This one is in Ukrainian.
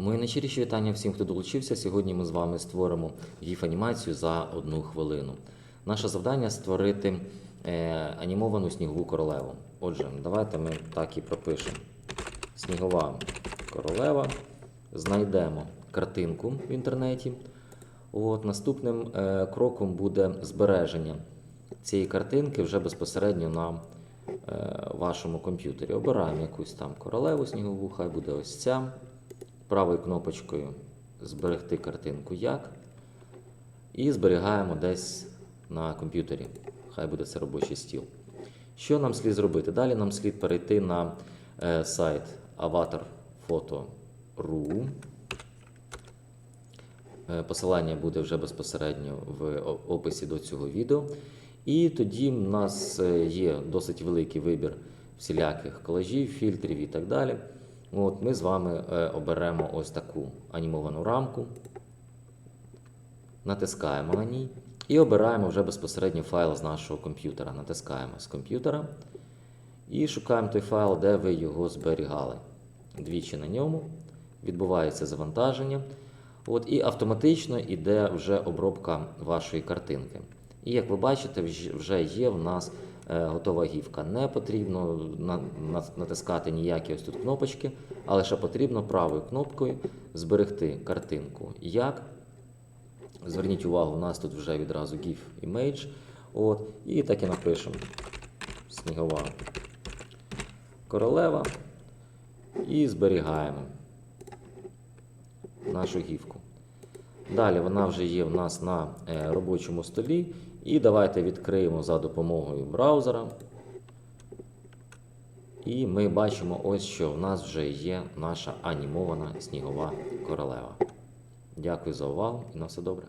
Мої найщиріші вітання всім, хто долучився. Сьогодні ми з вами створимо гіф-анімацію за одну хвилину. Наше завдання створити е, анімовану снігову королеву. Отже, давайте ми так і пропишемо. Снігова королева. Знайдемо картинку в інтернеті. От, наступним е, кроком буде збереження цієї картинки вже безпосередньо на е, вашому комп'ютері. Обираємо якусь там королеву снігову, хай буде ось ця. Правою кнопочкою зберегти картинку як. І зберігаємо десь на комп'ютері. Хай буде це робочий стіл. Що нам слід зробити? Далі нам слід перейти на е, сайт avatarphoto.ru. Е, Посилання буде вже безпосередньо в описі до цього відео. І тоді в нас е, є досить великий вибір всіляких колажів, фільтрів і так далі. От ми з вами е, оберемо ось таку анімовану рамку, натискаємо на ній і обираємо вже безпосередньо файл з нашого комп'ютера. Натискаємо з комп'ютера і шукаємо той файл, де ви його зберігали. Двічі на ньому відбувається завантаження. От, і автоматично йде вже обробка вашої картинки. І як ви бачите, вже є в нас готова гівка. Не потрібно на- на- натискати ніякі ось тут кнопочки, а лише потрібно правою кнопкою зберегти картинку. Як? Зверніть увагу, у нас тут вже відразу GIF Image. От, і так і напишемо снігова королева. І зберігаємо нашу гівку. Далі вона вже є в нас на е, робочому столі. І давайте відкриємо за допомогою браузера. І ми бачимо ось, що в нас вже є наша анімована снігова королева. Дякую за увагу і на все добре.